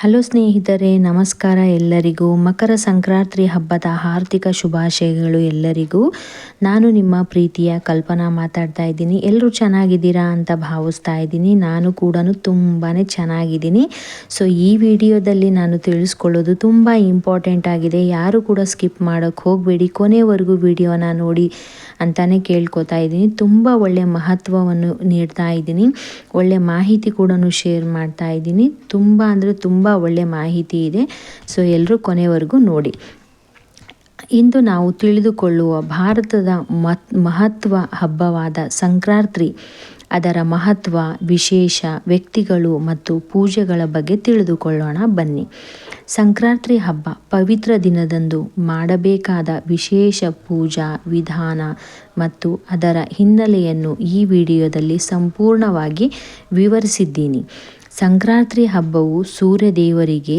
Hello ಸ್ನೇಹಿತರೆ, ನಮಸ್ಕಾರ ಎಲ್ಲರಿಗೂ. ಮಕರ ಸಂಕ್ರಾಂತಿ ಹಬ್ಬದ ಆರ್ಥಿಕ ಶುಭಾಶಯಗಳು ಎಲ್ಲರಿಗೂ. ನಾನು ನಿಮ್ಮ ಪ್ರೀತಿಯ ಕಲ್ಪನಾ ಮಾತಾಡ್ತಾ ಇದ್ದೀನಿ. ಎಲ್ಲರೂ ಚೆನ್ನಾಗಿದ್ದೀರಾ ಅಂತ ಭಾವಿಸ್ತಾ ಇದ್ದೀನಿ. ನಾನು ಕೂಡ ತುಂಬಾ ಚೆನ್ನಾಗಿದ್ದೀನಿ. ಸೊ ಈ ವಿಡಿಯೋದಲ್ಲಿ ನಾನು ತಿಳಿಸ್ಕೊಳ್ಳೋದು ತುಂಬ ಇಂಪಾರ್ಟೆಂಟ್ ಆಗಿದೆ. ಯಾರು ಕೂಡ ಸ್ಕಿಪ್ ಮಾಡೋಕ್ಕೆ ಹೋಗಬೇಡಿ. ಕೊನೆವರೆಗೂ ವಿಡಿಯೋನ ನೋಡಿ ಅಂತಲೇ ಕೇಳ್ಕೊತಾ ಇದ್ದೀನಿ. ತುಂಬ ಒಳ್ಳೆಯ ಮಹತ್ವವನ್ನು ನೀಡ್ತಾ ಇದ್ದೀನಿ. ಒಳ್ಳೆಯ ಮಾಹಿತಿ ಕೂಡ ಶೇರ್ ಮಾಡ್ತಾ ಇದ್ದೀನಿ. ತುಂಬ ಅಂದರೆ ತುಂಬ ಒಳ್ಳೆ ಮಾಹಿತಿ ಇದೆ. ಸೊ ಎಲ್ಲರೂ ಕೊನೆವರೆಗೂ ನೋಡಿ. ಇಂದು ನಾವು ತಿಳಿದುಕೊಳ್ಳುವ ಭಾರತದ ಮಹತ್ವ ಹಬ್ಬವಾದ ಸಂಕ್ರಾಂತಿ ಅದರ ಮಹತ್ವ, ವಿಶೇಷ, ವ್ಯಕ್ತಿಗಳು ಮತ್ತು ಪೂಜೆಗಳ ಬಗ್ಗೆ ತಿಳಿದುಕೊಳ್ಳೋಣ. ಬನ್ನಿ. ಸಂಕ್ರಾಂತಿ ಹಬ್ಬ ಪವಿತ್ರ ದಿನದಂದು ಮಾಡಬೇಕಾದ ವಿಶೇಷ ಪೂಜಾ ವಿಧಾನ ಮತ್ತು ಅದರ ಹಿನ್ನೆಲೆಯನ್ನು ಈ ವಿಡಿಯೋದಲ್ಲಿ ಸಂಪೂರ್ಣವಾಗಿ ವಿವರಿಸಿದ್ದೀನಿ. ಸಂಕ್ರಾಂತಿ ಹಬ್ಬವು ಸೂರ್ಯ ದೇವರಿಗೆ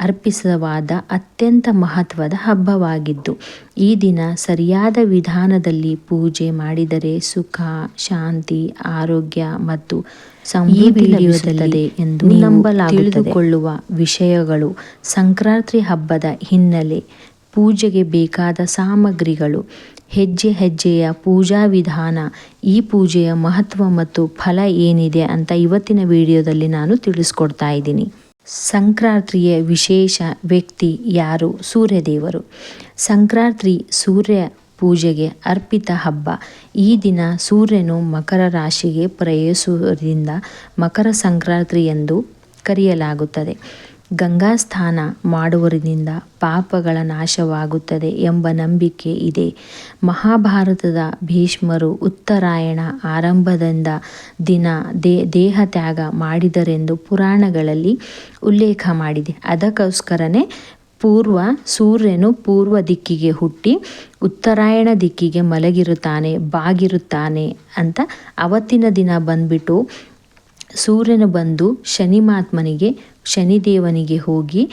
ಅರ್ಪಿಸವಾದ ಅತ್ಯಂತ ಮಹತ್ವದ ಹಬ್ಬವಾಗಿದ್ದು ಈ ದಿನ ಸರಿಯಾದ ವಿಧಾನದಲ್ಲಿ ಪೂಜೆ ಮಾಡಿದರೆ ಸುಖ ಶಾಂತಿ ಆರೋಗ್ಯ ಮತ್ತು ಸಮೃದ್ಧಿ ಎಂದು ನಂಬಲಾಗುತ್ತದೆ. ತಿಳಿದುಕೊಳ್ಳುವ ವಿಷಯಗಳು ಸಂಕ್ರಾಂತಿ ಹಬ್ಬದ ಹಿನ್ನೆಲೆ. ಪೂಜೆಗೆ ಬೇಕಾದ ಸಾಮಗ್ರಿಗಳು, ಹೆಜ್ಜೆ ಹೆಜ್ಜೆಯ ಪೂಜಾ ವಿಧಾನ, ಈ ಪೂಜೆಯ ಮಹತ್ವ ಮತ್ತು ಫಲ ಏನಿದೆ ಅಂತ ಇವತ್ತಿನ ವಿಡಿಯೋದಲ್ಲಿ ನಾನು ತಿಳಿಸ್ಕೊಡ್ತಾ ಇದ್ದೀನಿ. ಸಂಕ್ರಾಂತಿಯ ವಿಶೇಷ ವ್ಯಕ್ತಿ ಯಾರು? ಸೂರ್ಯದೇವರು. ಸಂಕ್ರಾಂತಿ ಸೂರ್ಯ ಪೂಜೆಗೆ ಅರ್ಪಿತ ಹಬ್ಬ. ಈ ದಿನ ಸೂರ್ಯನು ಮಕರ ರಾಶಿಗೆ ಪ್ರಯೋಗಿಸುವುದರಿಂದ ಮಕರ ಸಂಕ್ರಾಂತಿ ಎಂದು ಕರೆಯಲಾಗುತ್ತದೆ. ಗಂಗಾ ಸ್ನಾನ ಮಾಡುವುದರಿಂದ ಪಾಪಗಳ ನಾಶವಾಗುತ್ತದೆ ಎಂಬ ನಂಬಿಕೆ ಇದೆ. ಮಹಾಭಾರತದ ಭೀಷ್ಮರು ಉತ್ತರಾಯಣ ಆರಂಭದಿಂದ ದಿನ ದೇ, ದೇಹ ತ್ಯಾಗ ಮಾಡಿದರೆಂದು ಪುರಾಣಗಳಲ್ಲಿ ಉಲ್ಲೇಖ ಮಾಡಿದೆ. ಅದಕ್ಕೋಸ್ಕರನೇ ಪೂರ್ವ ಸೂರ್ಯನು ಪೂರ್ವ ದಿಕ್ಕಿಗೆ ಹುಟ್ಟಿ ಉತ್ತರಾಯಣ ದಿಕ್ಕಿಗೆ ಮಲಗಿರುತ್ತಾನೆ, ಬಾಗಿರುತ್ತಾನೆ ಅಂತ ಅವತ್ತಿನ ದಿನ ಬಂದ್ಬಿಟ್ಟು ಸೂರ್ಯನು ಬಂದು ಶನಿ ಮಾತ್ಮನಿಗೆ ಶನಿದೇವನಿಗೆ ಹೋಗಿ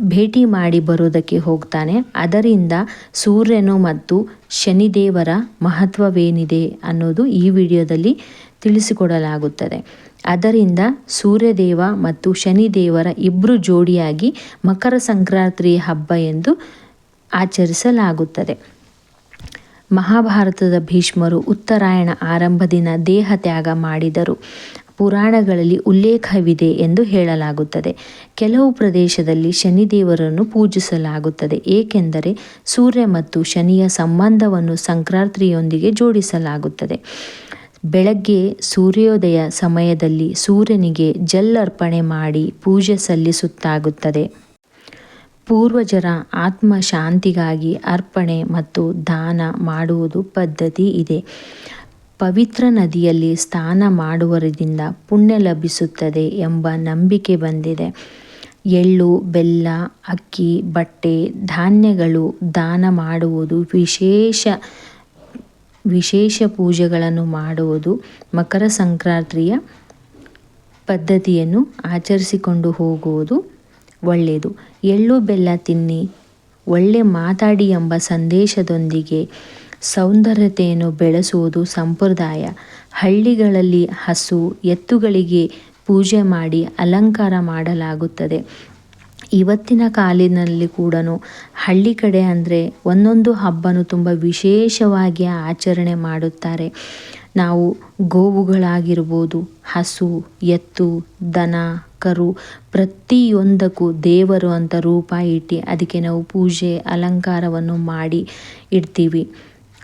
ಭೇಟಿ ಮಾಡಿ ಬರೋದಕ್ಕೆ ಹೋಗ್ತಾನೆ. ಅದರಿಂದ ಸೂರ್ಯನು ಮತ್ತು ಶನಿದೇವರ ಮಹತ್ವವೇನಿದೆ ಅನ್ನೋದು ಈ ವಿಡಿಯೋದಲ್ಲಿ ತಿಳಿಸಿಕೊಡಲಾಗುತ್ತದೆ. ಅದರಿಂದ ಸೂರ್ಯದೇವ ಮತ್ತು ಶನಿದೇವರ ಇಬ್ಬರು ಜೋಡಿಯಾಗಿ ಮಕರ ಸಂಕ್ರಾಂತಿ ಹಬ್ಬ ಎಂದು ಆಚರಿಸಲಾಗುತ್ತದೆ. ಮಹಾಭಾರತದ ಭೀಷ್ಮರು ಉತ್ತರಾಯಣ ಆರಂಭದಿನ ದೇಹ ತ್ಯಾಗ ಮಾಡಿದರು. ಪುರಾಣಗಳಲ್ಲಿ ಉಲ್ಲೇಖವಿದೆ ಎಂದು ಹೇಳಲಾಗುತ್ತದೆ. ಕೆಲವು ಪ್ರದೇಶದಲ್ಲಿ ಶನಿದೇವರನ್ನು ಪೂಜಿಸಲಾಗುತ್ತದೆ. ಏಕೆಂದರೆ ಸೂರ್ಯ ಮತ್ತು ಶನಿಯ ಸಂಬಂಧವನ್ನು ಸಂಕ್ರಾಂತಿಯೊಂದಿಗೆ ಜೋಡಿಸಲಾಗುತ್ತದೆ. ಬೆಳಗ್ಗೆ ಸೂರ್ಯೋದಯ ಸಮಯದಲ್ಲಿ ಸೂರ್ಯನಿಗೆ ಜಲ್ಲರ್ಪಣೆ ಮಾಡಿ ಪೂಜೆ ಸಲ್ಲಿಸುತ್ತಾಗುತ್ತದೆ. ಪೂರ್ವಜರ ಆತ್ಮ ಶಾಂತಿಗಾಗಿ ಅರ್ಪಣೆ ಮತ್ತು ದಾನ ಮಾಡುವುದು ಪದ್ಧತಿ ಇದೆ. ಪವಿತ್ರ ನದಿಯಲ್ಲಿ ಸ್ನಾನ ಮಾಡುವುದರಿಂದ ಪುಣ್ಯ ಲಭಿಸುತ್ತದೆ ಎಂಬ ನಂಬಿಕೆ ಬಂದಿದೆ. ಎಳ್ಳು, ಬೆಲ್ಲ, ಅಕ್ಕಿ, ಬಟ್ಟೆ, ಧಾನ್ಯಗಳು ದಾನ ಮಾಡುವುದು ವಿಶೇಷ ವಿಶೇಷ ಪೂಜೆಗಳನ್ನು ಮಾಡುವುದು ಮಕರ ಸಂಕ್ರಾಂತಿಯ ಪದ್ಧತಿಯನ್ನು ಆಚರಿಸಿಕೊಂಡು ಹೋಗುವುದು ಒಳ್ಳೆಯದು ಎಳ್ಳು ಬೆಲ್ಲ ತಿನ್ನಿ. ಒಳ್ಳೆ ಮಾತಾಡಿ ಎಂಬ ಸಂದೇಶದೊಂದಿಗೆ ಸೌಂದರ್ಯತೆಯನ್ನು ಬೆಳೆಸುವುದು ಸಂಪ್ರದಾಯ. ಹಳ್ಳಿಗಳಲ್ಲಿ ಹಸು, ಎತ್ತುಗಳಿಗೆ ಪೂಜೆ ಮಾಡಿ ಅಲಂಕಾರ ಮಾಡಲಾಗುತ್ತದೆ. ಇವತ್ತಿನ ಕಾಲಿನಲ್ಲಿ ಕೂಡ ಹಳ್ಳಿ ಕಡೆ ಅಂದರೆ ಒಂದೊಂದು ಹಬ್ಬನೂ ತುಂಬ ವಿಶೇಷವಾಗಿ ಆಚರಣೆ ಮಾಡುತ್ತಾರೆ. ನಾವು ಗೋವುಗಳಾಗಿರ್ಬೋದು, ಹಸು, ಎತ್ತು, ದನ, ಕರು ಪ್ರತಿಯೊಂದಕ್ಕೂ ದೇವರು ಅಂತ ರೂಪ ಇಟ್ಟು ಅದಕ್ಕೆ ನಾವು ಪೂಜೆ, ಅಲಂಕಾರವನ್ನು ಮಾಡಿ ಇಡ್ತೀವಿ.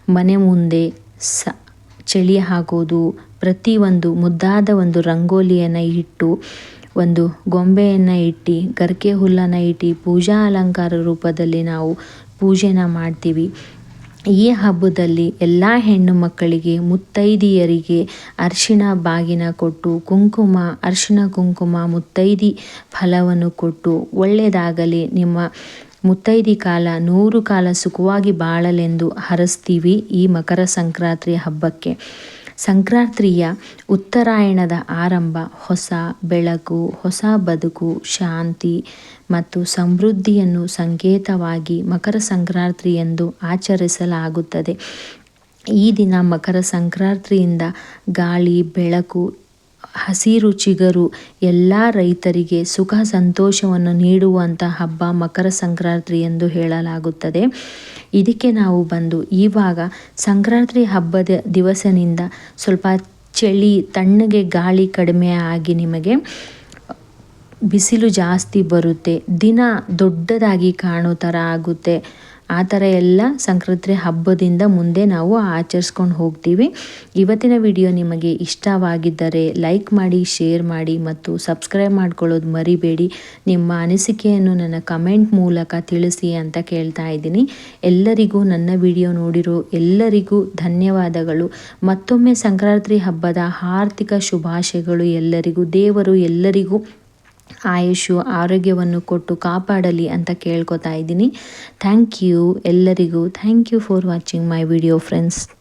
ಮನೆ ಮುಂದೆ ಸ, ಚಳಿ ಹಾಕೋದು ಪ್ರತಿಯೊಂದು ಮುದ್ದಾದ ಒಂದು ರಂಗೋಲಿಯನ್ನು ಇಟ್ಟು ಒಂದು ಗೊಂಬೆಯನ್ನು ಇಟ್ಟು, ಗರಿಕೆ ಹುಲ್ಲನ್ನು ಇಟ್ಟು, ಪೂಜಾ ಅಲಂಕಾರ ರೂಪದಲ್ಲಿ ನಾವು ಪೂಜೆನ ಮಾಡ್ತೀವಿ. ಈ ಹಬ್ಬದಲ್ಲಿ ಎಲ್ಲ ಹೆಣ್ಣು ಮಕ್ಕಳಿಗೆ, ಮುತ್ತೈದೆಯರಿಗೆ ಅರಿಶಿಣ ಬಾಗಿನ ಕೊಟ್ಟು, ಕುಂಕುಮ, ಅರಿಶಿಣ ಕುಂಕುಮ, ಮುತ್ತೈದಿ ಫಲವನ್ನು ಕೊಟ್ಟು ಒಳ್ಳೆಯದಾಗಲಿ ನಿಮ್ಮ ಮುತ್ತೈದಿ ಕಾಲ ನೂರು ಕಾಲ ಸುಖವಾಗಿ ಬಾಳಲೆಂದು ಹರಸ್ತೀವಿ ಈ ಮಕರ ಸಂಕ್ರಾಂತಿ ಹಬ್ಬಕ್ಕೆ. ಸಂಕ್ರಾಂತಿಯ ಉತ್ತರಾಯಣದ ಆರಂಭ ಹೊಸ ಬೆಳಕು, ಹೊಸ ಬದುಕು, ಶಾಂತಿ ಮತ್ತು ಸಮೃದ್ಧಿಯನ್ನು ಸಂಕೇತವಾಗಿ ಮಕರ ಸಂಕ್ರಾಂತಿ ಎಂದು ಆಚರಿಸಲಾಗುತ್ತದೆ. ಈ ದಿನ ಮಕರ ಸಂಕ್ರಾಂತಿಯಿಂದ ಗಾಳಿ, ಬೆಳಕು ಹಸಿರು ಚಿಗುರು ಎಲ್ಲ ರೈತರಿಗೆ ಸುಖ ಸಂತೋಷವನ್ನು ನೀಡುವಂಥ ಹಬ್ಬ ಮಕರ ಸಂಕ್ರಾಂತಿ ಎಂದು ಹೇಳಲಾಗುತ್ತದೆ. ಇದಕ್ಕೆ ನಾವು ಬಂದು ಇವಾಗ ಸಂಕ್ರಾಂತಿ ಹಬ್ಬದ ದಿವಸನಿಂದ ಸ್ವಲ್ಪ ಚಳಿ ತಣ್ಣಗೆ ಗಾಳಿ ಕಡಿಮೆ ಆಗಿ ನಿಮಗೆ ಬಿಸಿಲು ಜಾಸ್ತಿ ಬರುತ್ತೆ. ದಿನ ದೊಡ್ಡದಾಗಿ ಕಾಣೋ ಥರ ಆಗುತ್ತೆ. ಆ ಥರ ಎಲ್ಲ ಸಂಕ್ರಾಂತಿ ಹಬ್ಬದಿಂದ ಮುಂದೆ ನಾವು ಆಚರಿಸ್ಕೊಂಡು ಹೋಗ್ತೀವಿ. ಇವತ್ತಿನ ವಿಡಿಯೋ ನಿಮಗೆ ಇಷ್ಟವಾಗಿದ್ದರೆ ಲೈಕ್ ಮಾಡಿ, ಶೇರ್ ಮಾಡಿ ಮತ್ತು ಸಬ್ಸ್ಕ್ರೈಬ್ ಮಾಡ್ಕೊಳ್ಳೋದು ಮರಿಬೇಡಿ. ನಿಮ್ಮ ಅನಿಸಿಕೆಯನ್ನು ನನ್ನ ಕಮೆಂಟ್ ಮೂಲಕ ತಿಳಿಸಿ ಅಂತ ಕೇಳ್ತಾ ಇದ್ದೀನಿ. ಎಲ್ಲರಿಗೂ ನನ್ನ ವಿಡಿಯೋ ನೋಡಿರೋ ಎಲ್ಲರಿಗೂ ಧನ್ಯವಾದಗಳು. ಮತ್ತೊಮ್ಮೆ ಸಂಕ್ರಾಂತಿ ಹಬ್ಬದ ಆರ್ಥಿಕ ಶುಭಾಶಯಗಳು ಎಲ್ಲರಿಗೂ, ದೇವರು ಎಲ್ಲರಿಗೂ ಆಯುಷು ಆರೋಗ್ಯವನ್ನು ಕೊಟ್ಟು ಕಾಪಾಡಲಿ ಅಂತ ಕೇಳ್ಕೊತಾ ಇದ್ದೀನಿ. ಥ್ಯಾಂಕ್ ಯು ಎಲ್ಲರಿಗೂ. Thank you for watching my video friends